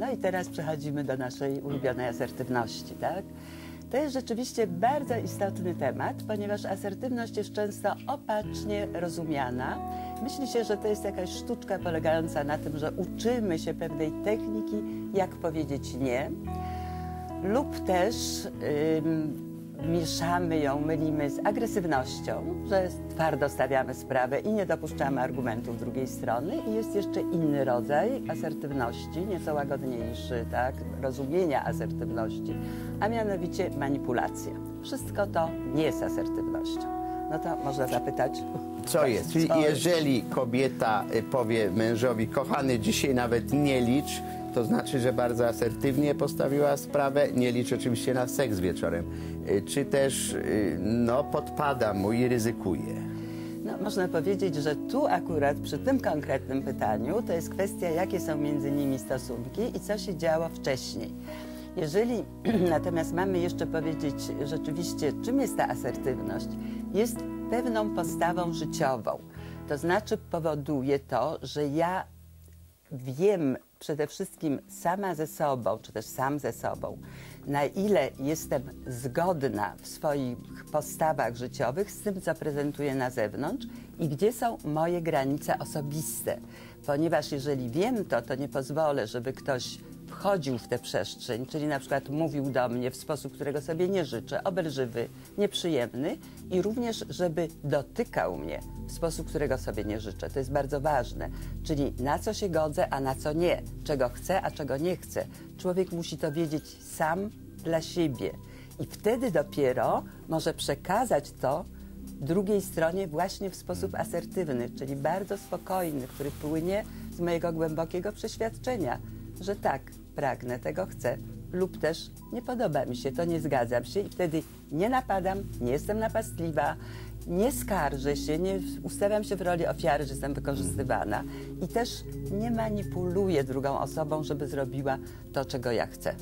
No i teraz przechodzimy do naszej ulubionej asertywności, tak? To jest rzeczywiście bardzo istotny temat, ponieważ asertywność jest często opacznie rozumiana. Myśli się, że to jest jakaś sztuczka polegająca na tym, że uczymy się pewnej techniki, jak powiedzieć nie, lub też ym, mieszamy ją, mylimy z agresywnością, że twardo stawiamy sprawę i nie dopuszczamy argumentów drugiej strony. I jest jeszcze inny rodzaj asertywności, nieco łagodniejszy, tak, rozumienia asertywności, a mianowicie manipulacja. Wszystko to nie jest asertywnością. No to można zapytać, Co jest? Czyli jeżeli kobieta y, powie mężowi, kochany, dzisiaj nawet nie licz, to znaczy, że bardzo asertywnie postawiła sprawę, nie licz oczywiście na seks wieczorem. Y, Czy też y, no, podpada mu i ryzykuje. No, można powiedzieć, że tu akurat przy tym konkretnym pytaniu to jest kwestia, jakie są między nimi stosunki i co się działo wcześniej. Jeżeli natomiast mamy jeszcze powiedzieć rzeczywiście, czym jest ta asertywność, jest pewną postawą życiową. To znaczy powoduje to, że ja wiem przede wszystkim sama ze sobą, czy też sam ze sobą, na ile jestem zgodna w swoich postawach życiowych z tym, co prezentuję na zewnątrz i gdzie są moje granice osobiste. Ponieważ jeżeli wiem to, to nie pozwolę, żeby ktoś wchodził w tę przestrzeń, czyli na przykład mówił do mnie w sposób, którego sobie nie życzę, obelżywy, nieprzyjemny i również, żeby dotykał mnie w sposób, którego sobie nie życzę. To jest bardzo ważne. Czyli na co się godzę, a na co nie. Czego chcę, a czego nie chcę. Człowiek musi to wiedzieć sam dla siebie. I wtedy dopiero może przekazać to drugiej stronie właśnie w sposób asertywny, czyli bardzo spokojny, który płynie z mojego głębokiego przeświadczenia, że tak, pragnę, tego chcę, lub też nie podoba mi się, to nie zgadzam się i wtedy nie napadam, nie jestem napastliwa, nie skarżę się, nie ustawiam się w roli ofiary, że jestem wykorzystywana i też nie manipuluję drugą osobą, żeby zrobiła to, czego ja chcę.